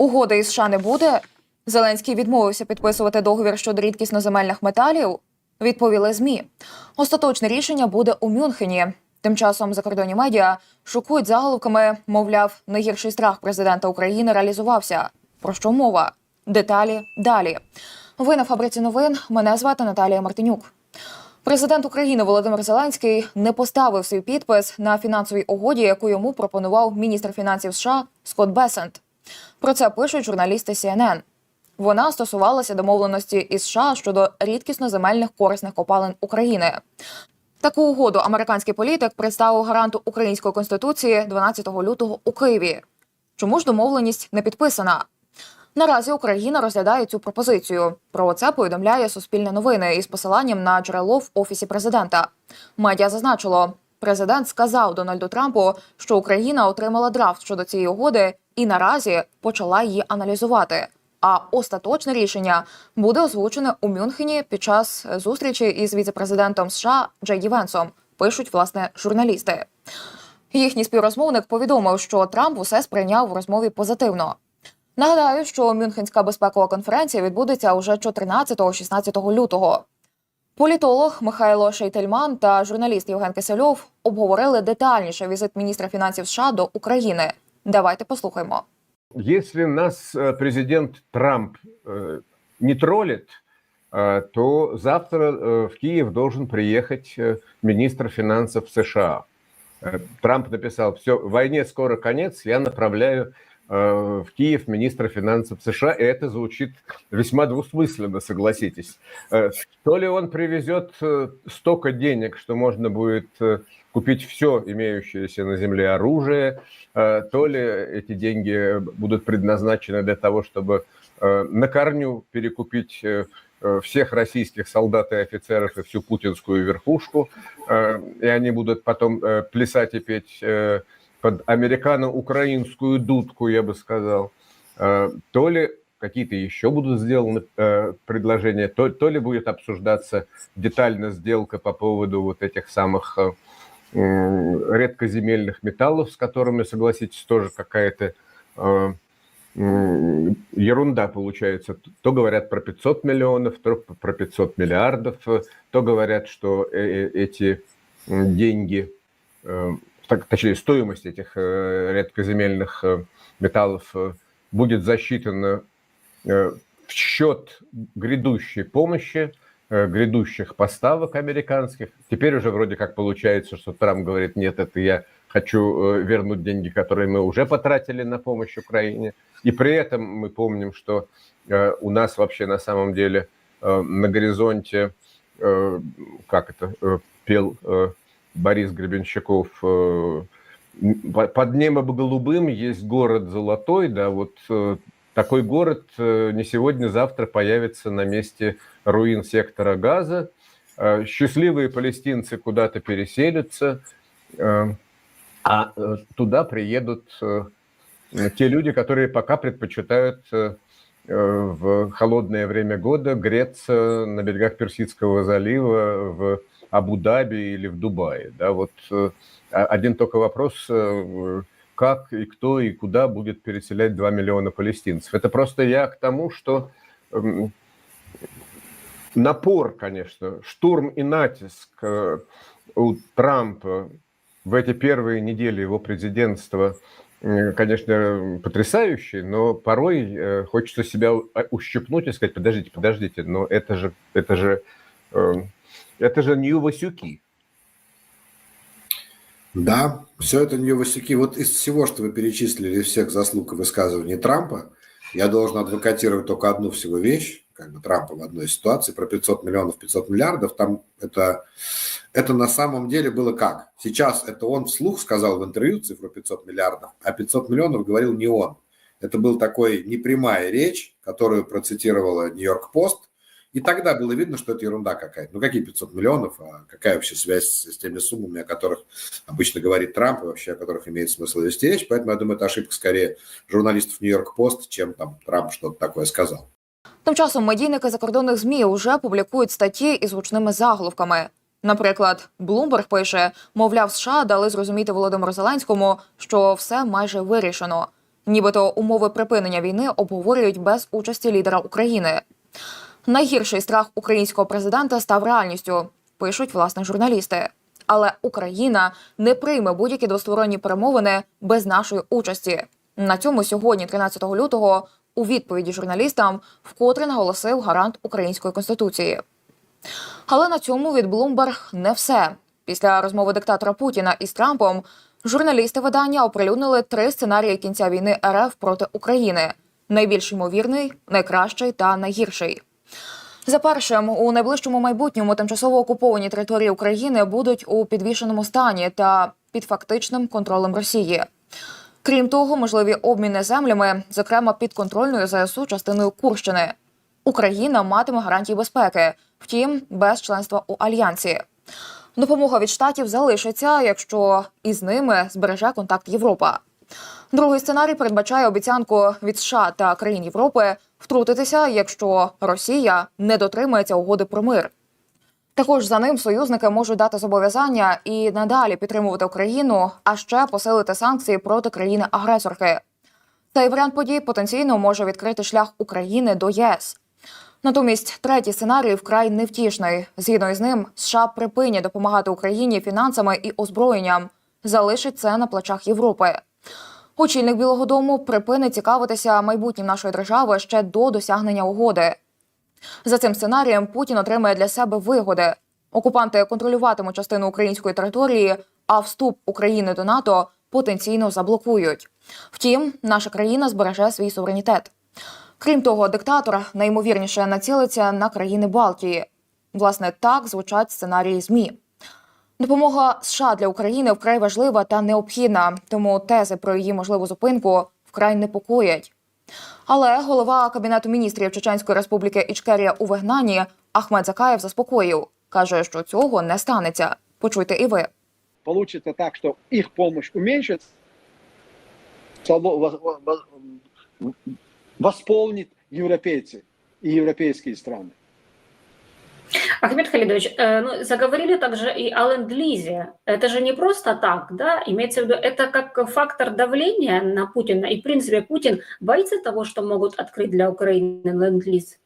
Угоди із США не буде. Зеленський відмовився підписувати договір щодо рідкісноземельних металів. Відповіли змі. Остаточне рішення буде у Мюнхені. Тим часом закордонні медіа шокують заголовками, мовляв, найгірший страх президента України реалізувався. Про що мова? Деталі далі. Ви на фабриці новин. Мене звати Наталія Мартинюк. Президент України Володимир Зеленський не поставив свій підпис на фінансовій угоді, яку йому пропонував міністр фінансів США Скотт Бесент. Про це пишуть журналісти CNN. Вона стосувалася домовленості із США щодо рідкісно-земельних корисних копалин України. Таку угоду американський політик представив гаранту української конституції 12 лютого у Києві. Чому ж домовленість не підписана? Наразі Україна розглядає цю пропозицію. Про це повідомляє Суспільне новини із посиланням на джерело в офісі президента. Медіа зазначило, президент сказав Дональду Трампу, що Україна отримала драфт щодо цієї угоди і наразі почала її аналізувати. А остаточне рішення буде озвучене у Мюнхені під час зустрічі із віцепрезидентом США Джей Венсом. Пишуть власне журналісти. Їхній співрозмовник повідомив, що Трамп усе сприйняв у розмові позитивно. Нагадаю, що Мюнхенська безпекова конференція відбудеться уже 14-16 лютого. Політолог Михайло Шейтельман та журналіст Євген Кисельов обговорили детальніше візит міністра фінансів США до України. Давайте послухаймо. Если нас э, президент Трамп э, не троллит, э, то завтра в Киев должен приехать министр финансов США. Трамп написал, все, войне скоро конец, я направляю в Киев министра финансов США, и это звучит весьма двусмысленно, согласитесь. То ли он привезет столько денег, что можно будет купить все имеющееся на земле оружие, э, то ли эти деньги будут предназначены для того, чтобы э, на корню перекупить э, всех российских солдат и офицеров и всю путинскую верхушку, и они будут потом плясать и петь под американо-украинскую дудку, я бы сказал, то ли какие-то еще будут сделаны предложения, то, то ли будет обсуждаться детально сделка по поводу вот этих самых редкоземельных металлов, с которыми, согласитесь, тоже какая-то м, ерунда получается. То говорят про 500 миллионов, то про 500 миллиардов, то говорят, что э, э, эти деньги, э, точнее, стоимость этих редкоземельных металлов будет засчитана в счет грядущей помощи, грядущих поставок американских. Теперь уже вроде как получается, что Трамп говорит, нет, это я хочу э, вернуть деньги, которые мы уже потратили на помощь Украине. И при этом мы помним, что э, у нас вообще на самом деле э, на горизонте, э, как это э, пел э, Борис Гребенщиков, э, под небом голубым есть город золотой, да, вот э, такой город э, не сегодня-завтра появится на месте руин сектора Газа. Э, Счастливые палестинцы куда-то переселятся, э, а туда приедут те люди, которые пока предпочитают в холодное время года греться на берегах Персидского залива в Абу-Даби или в Дубае. Да, вот а- один только вопрос, как и кто и куда будет переселять 2 миллиона палестинцев. Это просто я к тому, что эм, напор, конечно, штурм и натиск э, у Трампа в эти первые недели его президентства, э, конечно, потрясающий, но порой э, хочется себя а, ущипнуть и сказать, подождите, подождите, но это же, это же, э, это же Нью Васюки. Да, все это не Васюки. Вот из всего, что вы перечислили, всех заслуг и высказываний Трампа, я должен адвокатировать только одну всего вещь, как бы Трампа в одной ситуации, про 500 миллионов, 500 миллиардов, там это, это на самом деле было как? Сейчас это он вслух сказал в интервью цифру 500 миллиардов, а 500 миллионов говорил не он. Это был такой непрямая речь, которую процитировала Нью-Йорк Пост, и тогда было видно, что это ерунда какая-то. Ну, какие 500 миллионов, а какая вообще связь с теми суммами, о которых обычно говорит Трамп, и вообще о которых имеет смысл вести речь. Поэтому я думаю, это ошибка скорее журналистов Нью-Йорк Пост, чем там Трамп что-то такое сказал. Тим часом медійники закордонних змі вже публікують статті із гучними заголовками. Наприклад, Bloomberg пише, мовляв, США дали зрозуміти Володимиру Зеленському, що все майже вирішено. Нібито умови припинення війни обговорюють без участі лідера України. Найгірший страх українського президента став реальністю, пишуть власне журналісти. Але Україна не прийме будь-які двосторонні перемовини без нашої участі. На цьому сьогодні, 13 лютого, у відповіді журналістам вкотре наголосив гарант української конституції. Але на цьому від Bloomberg не все. Після розмови диктатора Путіна із Трампом журналісти видання оприлюднили три сценарії кінця війни РФ проти України: найбільш ймовірний, найкращий та найгірший. За першим, у найближчому майбутньому тимчасово окуповані території України будуть у підвішеному стані та під фактичним контролем Росії. Крім того, можливі обміни землями, зокрема підконтрольною ЗСУ частиною Курщини. Україна матиме гарантії безпеки, втім, без членства у альянсі. Допомога від штатів залишиться, якщо із ними збереже контакт Європа. Другий сценарій передбачає обіцянку від США та країн Європи втрутитися, якщо Росія не дотримається угоди про мир. Також за ним союзники можуть дати зобов'язання і надалі підтримувати Україну, а ще посилити санкції проти країни-агресорки. Цей варіант подій потенційно може відкрити шлях України до ЄС. Натомість третій сценарій вкрай невтішний. Згідно із ним, США припинять допомагати Україні фінансами і озброєнням, залишить це на плечах Європи. Очільник Білого Дому припинить цікавитися майбутнім нашої держави ще до досягнення угоди. За цим сценарієм Путін отримає для себе вигоди. Окупанти контролюватимуть частину української території, а вступ України до НАТО потенційно заблокують. Втім, наша країна збереже свій суверенітет. Крім того, диктатор найімовірніше націлиться на країни Балтії. Власне, так звучать сценарії ЗМІ. Допомога США для України вкрай важлива та необхідна, тому тези про її можливу зупинку вкрай непокоять. Але голова кабінету міністрів Чеченської республіки Ічкерія у вигнанні Ахмед Закаєв заспокоїв. каже, що цього не станеться. Почуйте і ви. получится так, что их помощь уменьшится, слабо- во- во- во- восполнит Ахмед Халидович, э, ну, заговорили также и о ленд-лизе. Это же не просто так, да? Имеется в виду, это как фактор давления на Путина. И, в принципе, Путин боится того, что могут открыть для Украины ленд-лиз.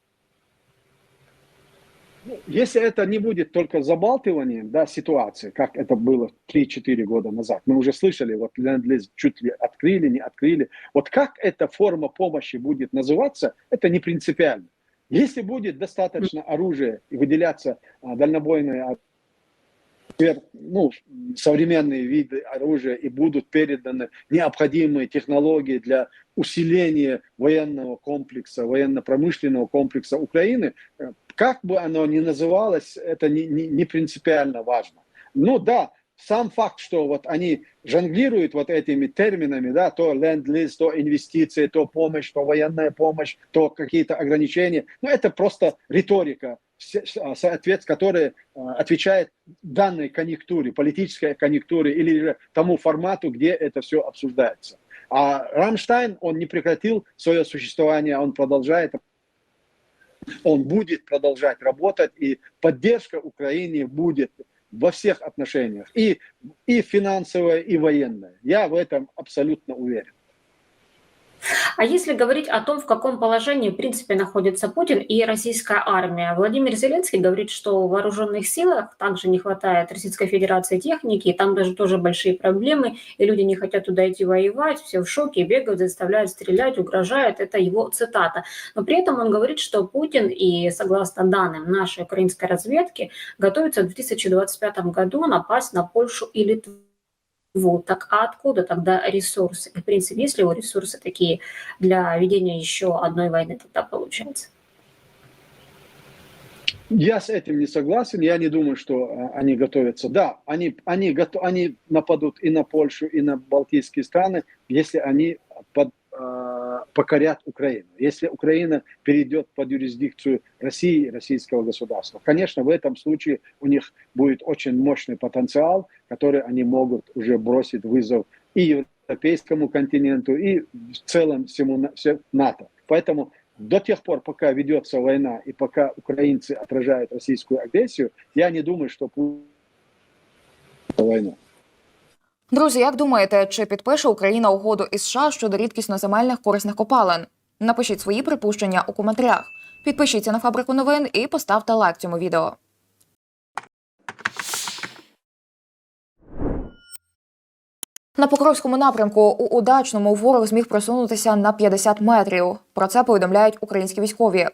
Если это не будет только забалтыванием да, ситуации, как это было 3-4 года назад, мы уже слышали, вот ленд-лиз чуть ли открыли, не открыли. Вот как эта форма помощи будет называться, это не принципиально. Если будет достаточно оружия и выделяться а, дальнобойные ну, современные виды оружия и будут переданы необходимые технологии для усиления военного комплекса, военно-промышленного комплекса Украины, э, как бы оно ни называлось, это не, не, не принципиально важно. Ну да, сам факт, что вот они жонглируют вот этими терминами, да, то ленд-лиз, то инвестиции, то помощь, то военная помощь, то какие-то ограничения, ну это просто риторика, а, соответ, которая а, отвечает данной конъюнктуре, политической конъюнктуре или тому формату, где это все обсуждается. А Рамштайн, он не прекратил свое существование, он продолжает он будет продолжать работать, и поддержка Украине будет во всех отношениях, и, и финансовое, и военная. Я в этом абсолютно уверен. А если говорить о том, в каком положении, в принципе, находится Путин и российская армия, Владимир Зеленский говорит, что в вооруженных силах также не хватает Российской Федерации техники, и там даже тоже большие проблемы, и люди не хотят туда идти воевать, все в шоке, бегают, заставляют стрелять, угрожают. Это его цитата. Но при этом он говорит, что Путин и, согласно данным нашей украинской разведки, готовится в 2025 году напасть на Польшу и Литву. Вот, так а откуда тогда ресурсы? И, в принципе, есть ли его ресурсы такие для ведения еще одной войны тогда получается? Я с этим не согласен. Я не думаю, что а, они готовятся. Да, они, они, гото- они нападут и на Польшу, и на Балтийские страны, если они под, покорят Украину. Если Украина перейдет под юрисдикцию России и российского государства. Конечно, в этом случае у них будет очень мощный потенциал, который они могут уже бросить вызов и европейскому континенту, и в целом всему на- всем НАТО. Поэтому до тех пор, пока ведется война и пока украинцы отражают российскую агрессию, я не думаю, что Путин войну. Друзі, як думаєте, чи підпише Україна угоду із США щодо рідкісно-земельних корисних копалин? Напишіть свої припущення у коментарях. Підпишіться на фабрику новин і поставте лайк цьому відео. На Покровському напрямку у удачному ворог зміг просунутися на 50 метрів. Про це повідомляють українські військові.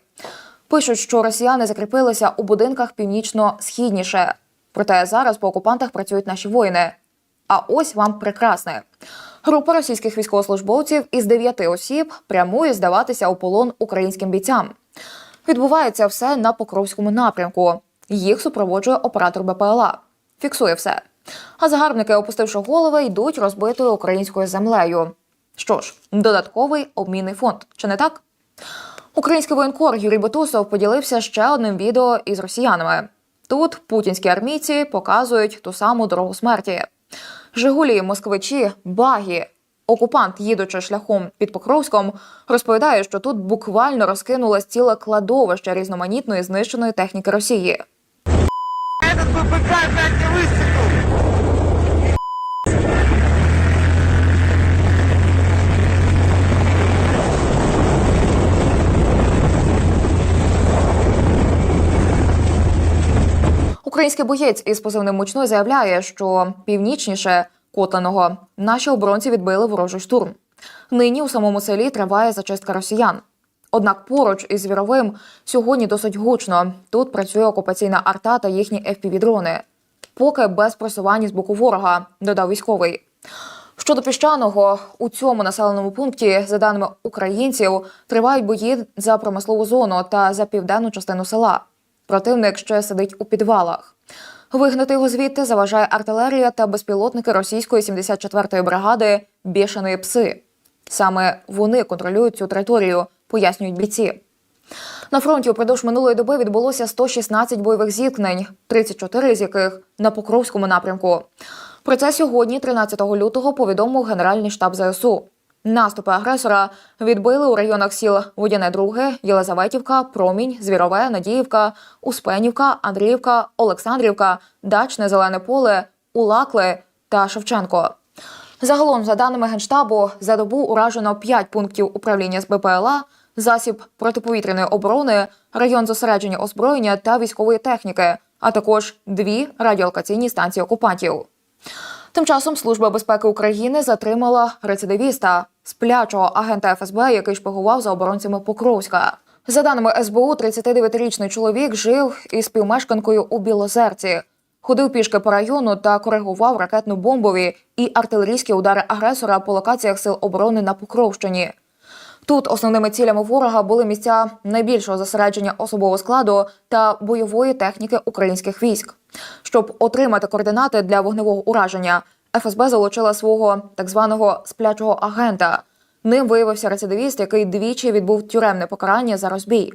Пишуть, що росіяни закріпилися у будинках північно-східніше. Проте зараз по окупантах працюють наші воїни. А ось вам прекрасне. Група російських військовослужбовців із дев'яти осіб прямує здаватися у полон українським бійцям. Відбувається все на Покровському напрямку. Їх супроводжує оператор БПЛА. Фіксує все. А загарбники, опустивши голови, йдуть розбитою українською землею. Що ж, додатковий обмінний фонд, чи не так? Український воєнкор Юрій Бутусов поділився ще одним відео із росіянами. Тут путінські армійці показують ту саму дорогу смерті. Жигулі, москвичі, багі. Окупант, їдучи шляхом під Покровськом, розповідає, що тут буквально розкинулось ціле кладовище різноманітної знищеної техніки Росії. Этот БПК опять не выстрелил! Український боєць із позивним мучной заявляє, що північніше Котленого наші оборонці відбили ворожий штурм. Нині у самому селі триває зачистка росіян. Однак поруч із Звіровим сьогодні досить гучно. Тут працює окупаційна арта та їхні FPV-дрони. Поки без просування з боку ворога, додав військовий. Щодо піщаного, у цьому населеному пункті, за даними українців, тривають бої за промислову зону та за південну частину села. Противник ще сидить у підвалах. Вигнати його звідти заважає артилерія та безпілотники російської 74-ї бригади Бішаної пси. Саме вони контролюють цю територію, пояснюють бійці. На фронті упродовж минулої доби відбулося 116 бойових зіткнень, 34 з яких на Покровському напрямку. Про це сьогодні, 13 лютого, повідомив Генеральний штаб ЗСУ. Наступи агресора відбили у районах сіл Водяне Друге, Єлизаветівка, Промінь, Звірове, Надіївка, Успенівка, Андріївка, Олександрівка, Дачне Зелене Поле, Улакли та Шевченко. Загалом, за даними Генштабу, за добу уражено 5 пунктів управління з БПЛА, засіб протиповітряної оборони, район зосередження озброєння та військової техніки, а також дві радіолокаційні станції окупантів. Тим часом Служба безпеки України затримала рецидивіста сплячого агента ФСБ, який шпигував за оборонцями Покровська. За даними СБУ, 39-річний чоловік жив із співмешканкою у Білозерці, ходив пішки по району та коригував ракетно-бомбові і артилерійські удари агресора по локаціях сил оборони на Покровщині. Тут основними цілями ворога були місця найбільшого зосередження особового складу та бойової техніки українських військ. Щоб отримати координати для вогневого ураження, ФСБ залучила свого так званого сплячого агента. Ним виявився рецидивіст, який двічі відбув тюремне покарання за розбій.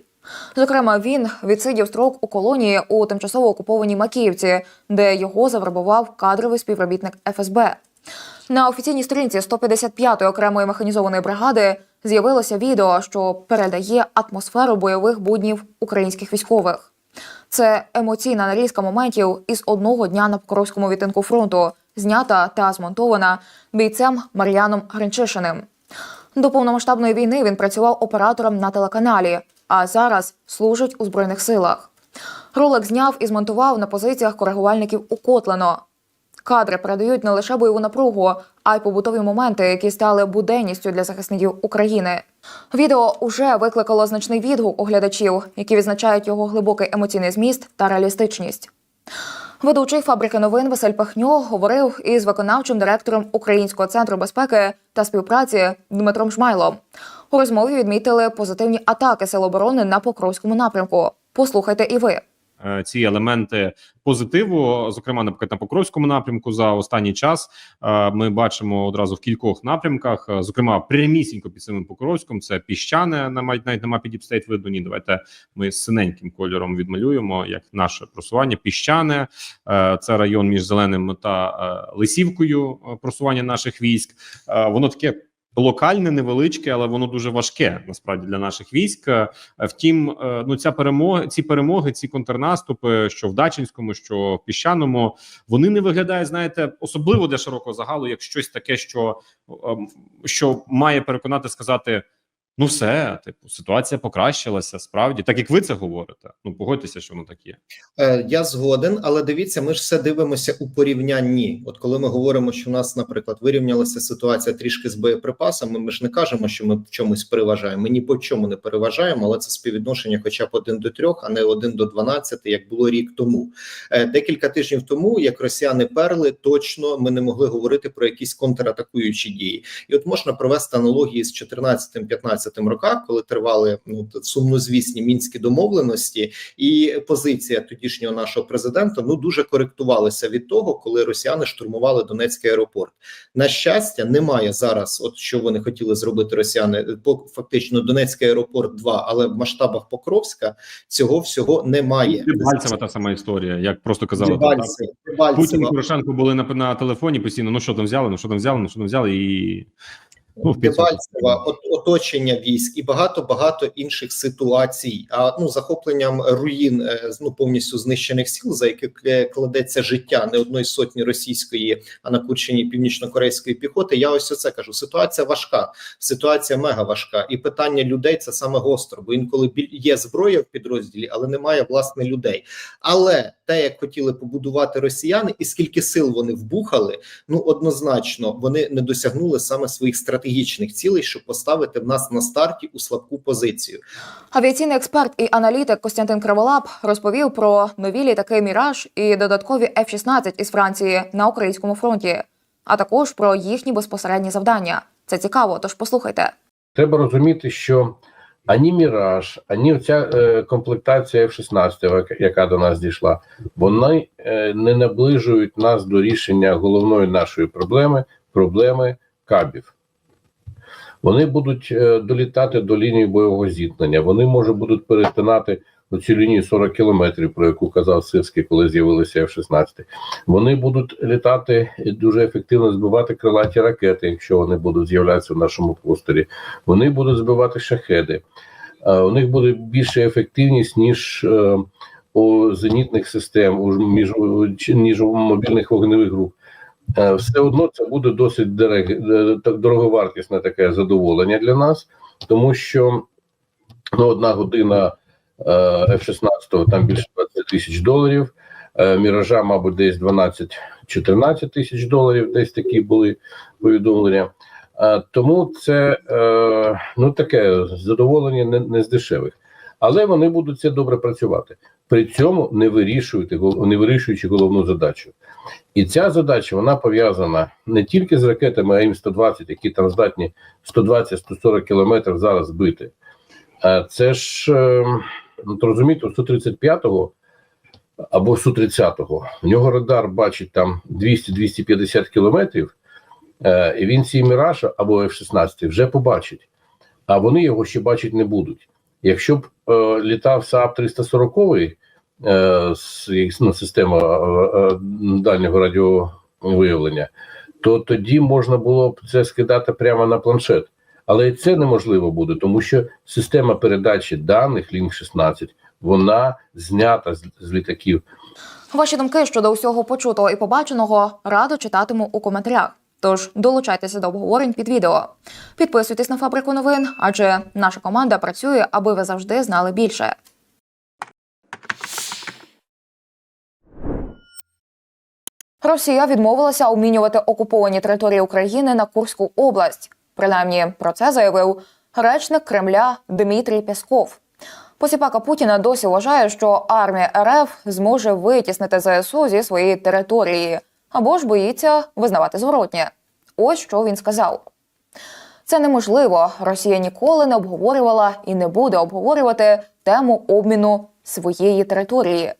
Зокрема, він відсидів строк у колонії у тимчасово окупованій Макіївці, де його завербував кадровий співробітник ФСБ. На офіційній сторінці 155-ї окремої механізованої бригади з'явилося відео, що передає атмосферу бойових буднів українських військових. Це емоційна нарізка моментів із одного дня на Покровському відтинку фронту, знята та змонтована бійцем Мар'яном Гринчишиним. До повномасштабної війни він працював оператором на телеканалі, а зараз служить у збройних силах. Ролик зняв і змонтував на позиціях коригувальників у Котлено. Кадри передають не лише бойову напругу, а й побутові моменти, які стали буденністю для захисників України. Відео уже викликало значний відгук у глядачів, які відзначають його глибокий емоційний зміст та реалістичність. Ведучий фабрики новин Василь Пахньо говорив із виконавчим директором Українського центру безпеки та співпраці Дмитром Жмайлом. У розмові відмітили позитивні атаки Сил оборони на Покровському напрямку. Послухайте і ви. Е, ці елементи позитиву, зокрема, наприклад, на Покровському напрямку за останній час е, ми бачимо одразу в кількох напрямках. Е, Зокрема, прямісінько під самим Покровськом це піщане. навіть навіть на мапі Діпстейт видно. Ні, давайте ми синеньким кольором відмалюємо як наше просування. Піщане це район між зеленим та лисівкою. Просування наших військ. Воно таке локальне, невеличке, але воно дуже важке насправді для наших військ. Е, Втім, е, ну ця перемога, ці перемоги, ці контрнаступи, що в Дачинському, що в піщаному, вони не виглядають, знаєте, особливо для широкого загалу, як щось таке, що, ем, що має переконати сказати. Ну, все, типу, ситуація покращилася справді, так як ви це говорите. Ну погодьтеся, що воно так є. Е, Я згоден, але дивіться, ми ж все дивимося у порівнянні. От коли ми говоримо, що у нас, наприклад, вирівнялася ситуація трішки з боєприпасами, ми ж не кажемо, що ми в чомусь переважаємо. Ми ні по чому не переважаємо, але це співвідношення, хоча б один до трьох, а не один до 12, як було рік тому. Е, Декілька тижнів тому, як росіяни перли, точно ми не могли говорити про якісь контратакуючі дії. І от можна провести аналогії з 14-15 роках, коли тривали ну сумнозвісні мінські домовленості, і позиція тодішнього нашого президента ну дуже коректувалася від того, коли росіяни штурмували Донецький аеропорт. На щастя, немає зараз, от що вони хотіли зробити росіяни, по фактично Донецький аеропорт 2, але в масштабах Покровська цього всього немає. Дебальцева та сама історія, як просто казали. Дебальцево. Путін і Порошенко були на, на телефоні постійно. Ну що там взяли? Ну що там взяли? Ну що там взяли? І ну. Дебальцева, оточення військ і багато багато інших ситуацій. А ну захопленням руїн е, ну повністю знищених сіл, за які е, кладеться життя не одної сотні російської, а на Курщині північно-корейської піхоти. Я ось оце кажу. Ситуація важка, ситуація мега важка, і питання людей це саме гостро, бо інколи є зброя в підрозділі, але немає власне людей. Але те, як хотіли побудувати росіяни, і скільки сил вони вбухали, ну однозначно вони не досягнули саме своїх стратегічних цілей, щоб поставити в нас на старті у слабку позицію. Авіаційний експерт і аналітик Костянтин Криволап розповів про нові літаки Міраж і додаткові F-16 із Франції на українському фронті, а також про їхні безпосередні завдання. Це цікаво, тож послухайте. Треба розуміти, що ані Міраж, ані оця е, комплектація F-16, яка- яка до нас дійшла, вони е, не наближують нас до рішення головної нашої проблеми проблеми кабів. Вони будуть е, долітати до лінії бойового зіткнення. Вони може будуть перетинати оцю лінію 40 кілометрів, про яку казав Сирський, коли з'явилися F-16. Вони будуть літати і дуже ефективно збивати крилаті ракети, якщо вони будуть з'являтися в нашому просторі. Вони будуть збивати шахеди. Е, У них буде більша ефективність, ніж е, у зенітних систем, ніж у мобільних вогневих груп. Е, Все одно це буде досить е, дороговартісне таке задоволення для нас, тому що ну, одна година е, F-16 там більше 20 тисяч доларів, міража, мабуть, десь 12-14 тисяч доларів, десь такі були повідомлення. Тому це ну таке задоволення не, не з дешевих, але вони будуть це добре працювати. При цьому не вирішують гол- не вирішуючи головну задачу. І ця задача вона пов'язана не тільки з ракетами АІМ-120, які там здатні 120-140 кілометрів зараз збити. А це ж е, ну, розумієте, у 135-го або Су-30-го в нього радар бачить там 200-250 кілометрів, е, і він цей міраж або F-16 вже побачить, а вони його ще бачити не будуть. Якщо б е, літав САП 340 е, с- ну, система е, е, дальнього радіовиявлення, то тоді можна було б це скидати прямо на планшет. Але і це неможливо буде, тому що система передачі даних Link 16 вона знята з літаків. Ваші думки щодо усього почутого і побаченого радо читатиму у коментарях. Тож долучайтеся до обговорень під відео. Підписуйтесь на фабрику новин, адже наша команда працює, аби ви завжди знали більше. Росія відмовилася обмінювати окуповані території України на Курську область. Принаймні про це заявив речник Кремля Дмитрій Пєсков. Посіпака Путіна досі вважає, що армія РФ зможе витіснити ЗСУ зі своєї території або ж боїться визнавати зворотнє. Ось що він сказав. Це неможливо. Росія ніколи не обговорювала і не буде обговорювати тему обміну своєї території.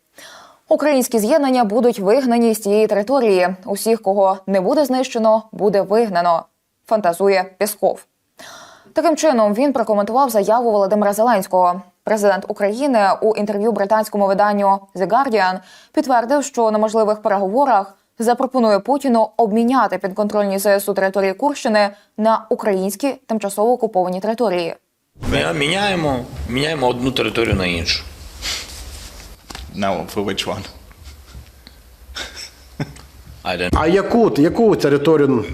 Українські з'єднання будуть вигнані з цієї території. Усіх, кого не буде знищено, буде вигнано. Фантазує Пісков. Таким чином він прокоментував заяву Володимира Зеленського. Президент України у інтерв'ю британському виданню The Guardian підтвердив, що на можливих переговорах запропонує Путіну обміняти підконтрольні ЗСУ території Курщини на українські тимчасово окуповані території. Ми міняємо, міняємо одну територію на іншу. No, for which one? I don't А яку, яку територію?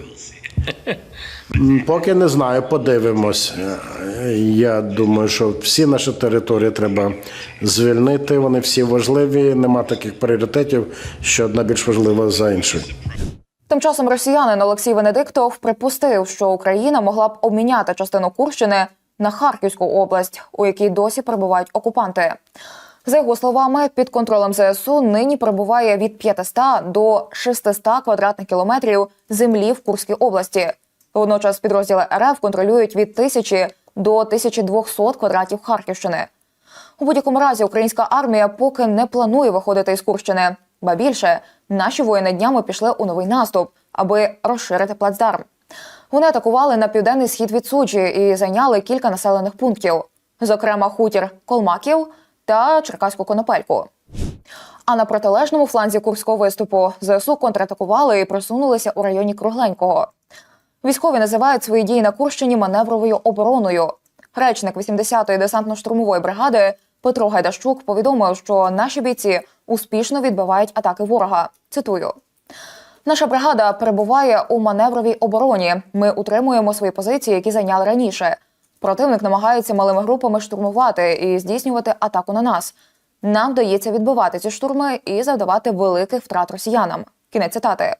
М, Поки не знаю, подивимось. Е, Я думаю, що всі наші території треба звільнити. Вони всі важливі. Нема таких пріоритетів, що одна більш важлива за іншу. Тим часом росіянин Олексій Венедиктов припустив, що Україна могла б обміняти частину Курщини на Харківську область, у якій досі перебувають окупанти. За його словами, під контролем ЗСУ нині перебуває від 500 до 600 квадратних кілометрів землі в Курській області. Водночас підрозділи РФ контролюють від 1000 до 1200 квадратів Харківщини. У будь-якому разі українська армія поки не планує виходити із Курщини. Ба більше наші воїни днями пішли у новий наступ, аби розширити плацдарм. Вони атакували на південний схід від Сучі і зайняли кілька населених пунктів, зокрема хутір Колмаків та Черкаську Конопельку. А на протилежному фланзі курського виступу ЗСУ контратакували і просунулися у районі Кругленького. Військові називають свої дії на Курщині маневровою обороною. Речник 80-ї десантно-штурмової бригади Петро Гайдащук повідомив, що наші бійці успішно відбивають атаки ворога. Цитую. Наша бригада перебуває у маневровій обороні. Ми утримуємо свої позиції, які зайняли раніше. Противник намагається малими групами штурмувати і здійснювати атаку на нас. Нам вдається відбивати ці штурми і завдавати великих втрат росіянам. Кінець цитати.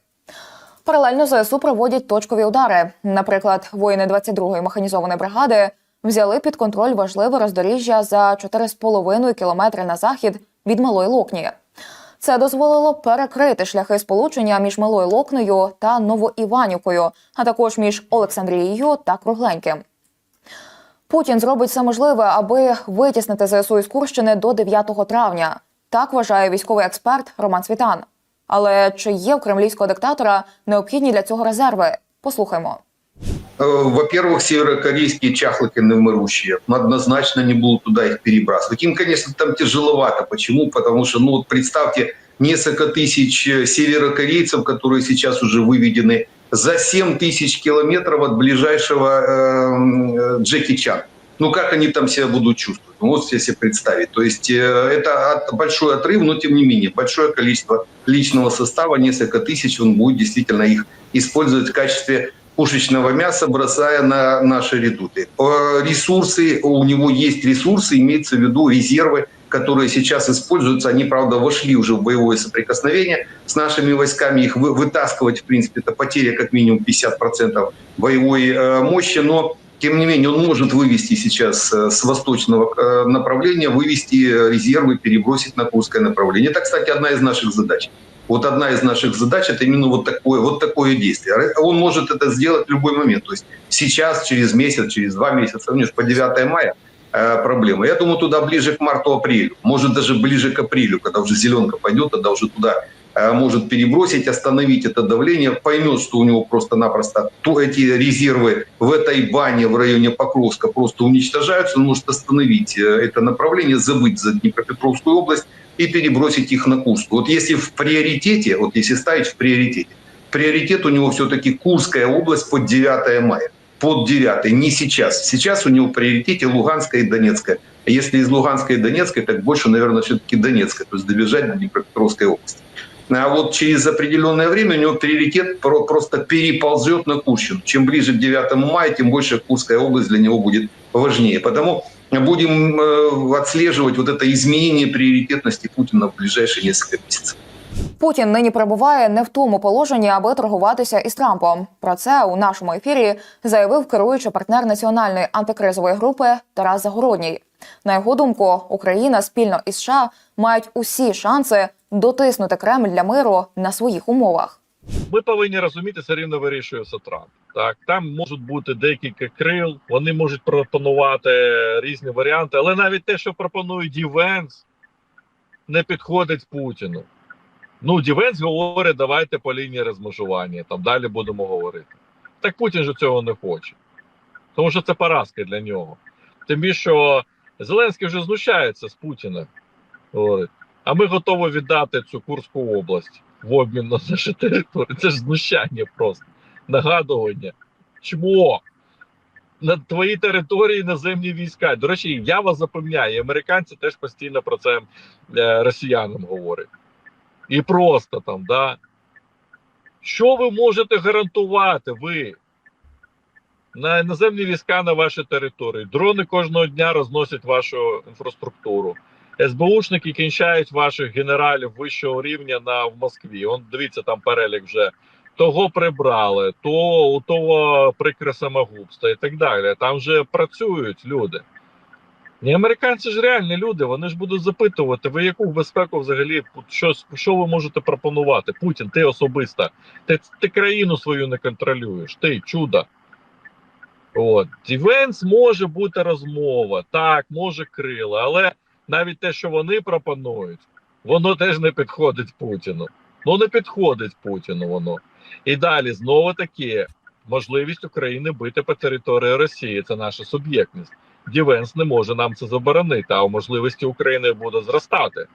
Паралельно ЗСУ проводять точкові удари. Наприклад, воїни 22-ї механізованої бригади взяли під контроль важливе роздоріжжя за 4,5 кілометри на захід від Малої Локні. Це дозволило перекрити шляхи сполучення між Малою Локнею та Новоіванівкою, а також між Олександрією та Кругленьким. Путін зробить все можливе, аби витіснити ЗСУ із Курщини до 9 травня. Так вважає військовий експерт Роман Світан. Але чи є у кремлівського диктатора необхідні для цього резерви? Послухаймо. Э, Во-первых, северокорейские чахлыки невмирущие однозначно не будут туда их перебрасывать. Им, конечно, там тяжеловато. Почему? Потому что, ну, вот представьте, несколько тысяч э, северокорейцев, которые сейчас уже выведены за 7 тысяч километров от ближайшего э, Джеки Чан. Ну, как они там себя будут чувствовать? Ну, вот себе представить. То есть э, это от- большой отрыв, но тем не менее, большое количество личного состава, несколько тысяч, он будет действительно их использовать в качестве пушечного мяса, бросая на наши редуты. Э, Ресурсы, у него есть ресурсы, имеется в виду резервы, которые сейчас используются. Они, правда, вошли уже в боевое соприкосновение с нашими войсками. Их вы- вытаскивать, в принципе, это потеря как минимум 50% боевой э, мощи, но тем не менее, он может вывести сейчас э, с восточного э, направления, вывести резервы, перебросить на Курское направление. Это, кстати, одна из наших задач. Вот одна из наших задач – это именно вот такое, вот такое действие. Он может это сделать в любой момент. То есть сейчас, через месяц, через два месяца, ну, по 9 мая э, проблема. Я думаю, туда ближе к марту-апрелю. Может, даже ближе к апрелю, когда уже зеленка пойдет, тогда уже туда э, может перебросить, остановить это давление, поймет, что у него просто-напросто то эти резервы в этой бане в районе Покровска просто уничтожаются, он может остановить э, это направление, забыть за Днепропетровскую область и перебросить их на Курскую. Вот если в приоритете, вот если ставить в приоритете, приоритет у него все-таки Курская область под 9 мая. Под 9, не сейчас. Сейчас у него в приоритете Луганская и Донецкая. Если из Луганской и Донецкой, так больше, наверное, все-таки Донецкая, то есть добежать до Днепропетровской области. А вот через определенное время у него приоритет про- просто переползет на Курщину. Чем ближе к 9 мая, тем больше Курская область для него будет важнее. Потому будем э, отслеживать вот это изменение приоритетности Путина в ближайшие несколько месяцев. Путін нині перебуває не в тому положенні, аби торгуватися із Трампом. Про це у нашому ефірі заявив керуючий партнер національної антикризової групи Тарас Загородній. На його думку, Україна спільно із США мають усі шанси дотиснути Кремль для миру на своїх умовах. ми повинні розуміти, все рівно вирішує все Трамп. Так, там можуть бути декілька крил, вони можуть пропонувати різні варіанти, але навіть те, що пропонує Дівенс, не підходить Путіну. Ну, Дівенс говорить, давайте по лінії розмежування, там далі будемо говорити. Так Путін же цього не хоче. Тому що це поразка для нього. Тим більше, що Зеленський вже знущається з Путіна. Говорить, а ми готові віддати цю Курську область. в обмін на наші території. Це ж знущання просто. Нагадування. Чмо? На твоїй території наземні війська. До речі, я вас запевняю, американці теж постійно про це е, росіянам говорять. І просто там, да. Що ви можете гарантувати ви? На іноземні війська на вашій території. Дрони кожного дня розносять вашу інфраструктуру. СБУшники кінчають ваших генералів вищого рівня на в Москві. Он дивіться, там перелік вже того прибрали, то у того прикре самогубство і так далі. Там вже працюють люди. І американці ж реальні люди, вони ж будуть запитувати, ви яку безпеку взагалі що, що ви можете пропонувати? Путін, ти особисто, ти, ти країну свою не контролюєш, ти чудо. От Дівенс може бути розмова, так, може крила, але навіть те, що вони пропонують, воно теж не підходить Путіну. Ну не підходить Путіну воно. І далі знову таки можливість України бити по території Росії. Це наша суб'єктність. Дівенс не може нам це заборонити, а можливості України буде зростати.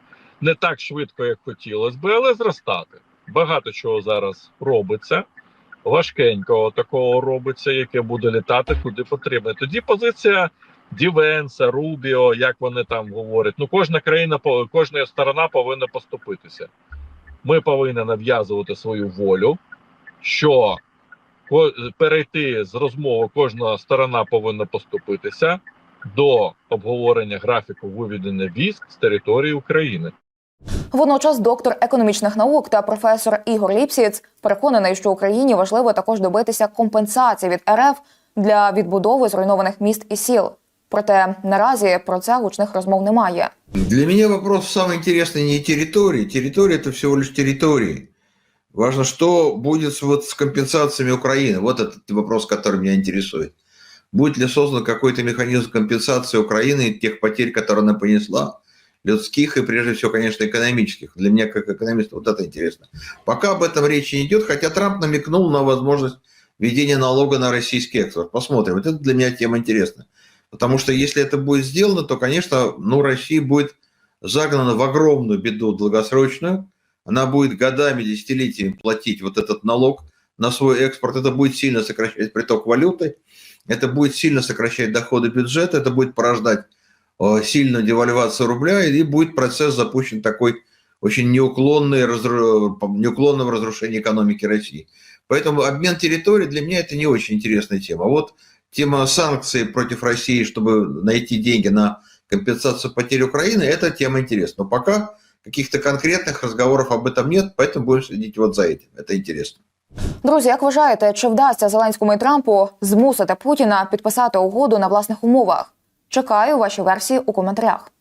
Не так швидко, як хотілося би, але зростати. Багато чого зараз робиться. Важкенького такого робиться, яке буде літати куди потрібно. Тоді позиція Дівенса, Рубіо, як вони там говорять. Ну, кожна країна, кожна сторона повинна поступитися. Ми повинні нав'язувати свою волю, що перейти з розмови кожна сторона повинна поступитися до обговорення графіку виведення військ з території України. Водночас доктор економічних наук та професор Ігор Ліпсіц переконаний, що Україні важливо також добитися компенсації від РФ для відбудови зруйнованих міст і сіл. Проте наразі про це гучних розмов немає. Для меня вопрос самый интересный не территории. Территория – это всего лишь территории. Важно, что будет с, вот, с компенсациями Украины. Вот этот вопрос, который меня интересует. Будет ли создан какой-то механизм компенсации Украины тех потерь, которые она понесла, людских и, прежде всего, конечно, экономических. Для меня, как экономиста, вот это интересно. Пока об этом речи не идет, хотя Трамп намекнул на возможность введения налога на российский экспорт. Посмотрим. Вот это для меня тема интересна. Потому что если это будет сделано, то, конечно, ну, Россия будет загнана в огромную беду долгосрочную. Она будет годами, десятилетиями платить вот этот налог на свой экспорт. Это будет сильно сокращать приток валюты. Это будет сильно сокращать доходы бюджета. Это будет порождать э, сильную девальвацию рубля. И будет процесс запущен такой очень неуклонный, разру... неуклонного разрушения экономики России. Поэтому обмен территорий для меня это не очень интересная тема. Вот тема санкций против России, чтобы найти деньги на компенсацию потерь Украины, это тема интересна. Но пока каких-то конкретных разговоров об этом нет, поэтому будем следить вот за этим. Это интересно. Друзі, як вважаєте, чи вдасться Зеленському і Трампу змусити Путіна підписати угоду на власних умовах? Чекаю ваші версії у коментарях.